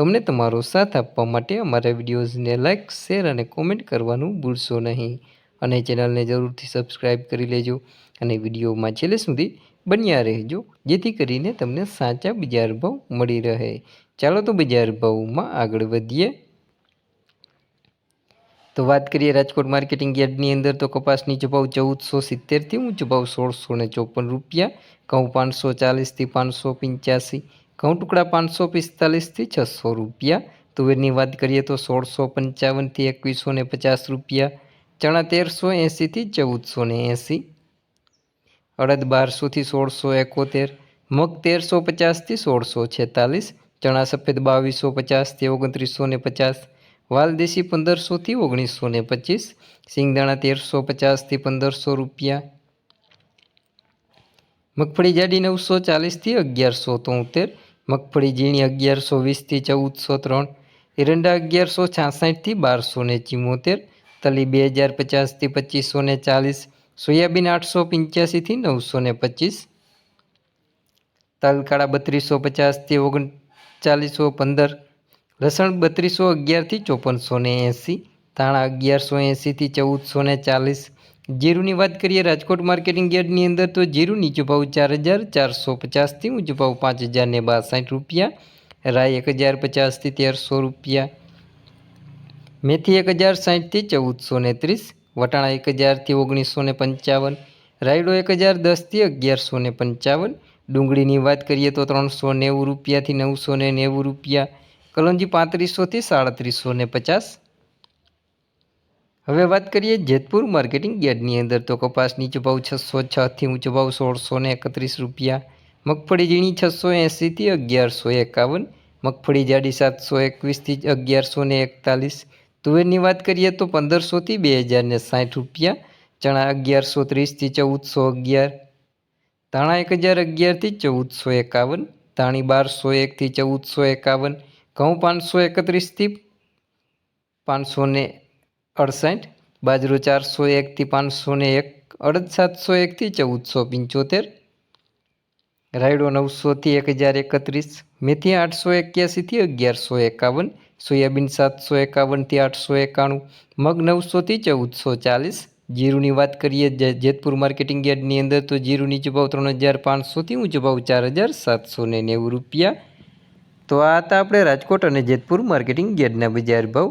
તો અમને તમારો સાથ આપવા માટે અમારા વિડીયોઝને લાઇક શેર અને કોમેન્ટ કરવાનું ભૂલશો નહીં. અને ચેનલને જરૂરથી સબસ્ક્રાઈબ કરી લેજો અને વિડીયોમાં છેલ્લે સુધી બન્યા રહેજો, જેથી કરીને તમને સાચા બજાર ભાવ મળી રહે. ચાલો તો બજાર ભાવમાં આગળ વધીએ. તો વાત કરીએ રાજકોટ માર્કેટિંગ યાર્ડની અંદર તો કપાસની ભાવ ચૌદસો સિત્તેરથી ઊંચો ભાવ સોળસો ને ચોપન રૂપિયા, ઘઉં પાંચસો ચાલીસથી પાંચસો પંચ્યાસી ઘઉં ટુકડા પાંચસો પિસ્તાલીસથી છસો રૂપિયા. તુવેરની વાત કરીએ તો સોળસો પંચાવનથી એકવીસો ને પચાસ રૂપિયા. ચણા તેરસો એંસીથી ચૌદસો ને એંસી અડદ બારસોથી સોળસો એકોતેર. મગ તેરસો પચાસથી સોળસો છેતાલીસ. ચણા સફેદ બાવીસો પચાસથી ઓગણત્રીસો ને પચાસ. વાલદેશી પંદરસોથી ઓગણીસો ને પચીસ. સિંગદાણા તેરસો પચાસથી પંદરસો રૂપિયા. મગફળી જાડી નવસો ચાલીસથી અગિયારસો તોતેર. મગફળી ઝીણી અગિયારસો વીસથી ચૌદસો ત્રણ, એરંડા અગિયારસો છાસઠથી બારસો ને ચિમોતેર તલી બે હજાર પચાસથી પચીસો ને ચાલીસ, સોયાબીન આઠસો પંચ્યાસીથી નવસો ને પચીસ, તલકાળા બત્રીસો પચાસથી ઓગણચાલીસો પંદર, લસણ બત્રીસો અગિયારથી ચોપનસો ને એંસી, ધાણા અગિયારસો એંસીથી ચૌદસો ને ચાલીસ જીરુની વાત કરીએ રાજકોટ માર્કેટિંગ યાર્ડની અંદર, તો જીરું નીચો ભાવ ચાર હજાર ચારસો પચાસથી ઊંચો ભાવ પાંચ હજાર ને બાસઠ રૂપિયા. રાય એક હજાર પચાસથી તેરસો રૂપિયા. મેથી એક હજાર સાઠથી ચૌદસો ને ત્રીસ. વટાણા એક હજારથી ઓગણીસો ને પંચાવન. રાયડો એક હજાર દસથી અગિયારસો ને પંચાવન. ડુંગળીની વાત કરીએ તો ત્રણસો નેવું રૂપિયાથી નવસો ને નેવું રૂપિયા. કલંજી પાંત્રીસોથી સાડત્રીસો ને પચાસ. હવે વાત કરીએ જેતપુર માર્કેટિંગ યાર્ડની અંદર. તો કપાસ નીચો ભાવ છસો છથી ઊંચો ભાવ સોળસો ને એકત્રીસ રૂપિયા. મગફળી ઝીણી છસો એંસીથી અગિયારસો એકાવન. મગફળી જાડી સાતસો એકવીસથી અગિયારસો ને એકતાલીસ. તુવેરની વાત કરીએ તો પંદરસોથી બે હજાર ને સાઠ રૂપિયા. ચણા અગિયારસો ત્રીસથી ચૌદસો અગિયાર. ધાણા એક હજાર અગિયારથી ચૌદસો એકાવન. ધાણી બારસો એકથી ચૌદસો એકાવન. ઘઉં પાંચસો એકત્રીસથી પાંચસો ને અડસઠ, બાજરો ચારસો એકથી પાંચસો ને એક, અડદ સાતસો એકથી ચૌદસો પંચોતેર, રાયડો નવસોથી એક હજાર એકત્રીસ, મેથી આઠસો એક્યાસીથી અગિયારસો એકાવન, સોયાબીન સાતસો એકાવનથી આઠસો એકાણું, મગ નવસોથી ચૌદસો ચાલીસ, જીરુની વાત કરીએ જેતપુર માર્કેટિંગ યાર્ડની અંદર તો જીરુની નીચો ત્રણ હજાર પાંચસોથી ઊંચો ભાવ ચાર હજાર સાતસો ને નેવું રૂપિયા. તો આ હતા આપણે રાજકોટ અને જેતપુર માર્કેટિંગ યાર્ડના બજાર ભાવ.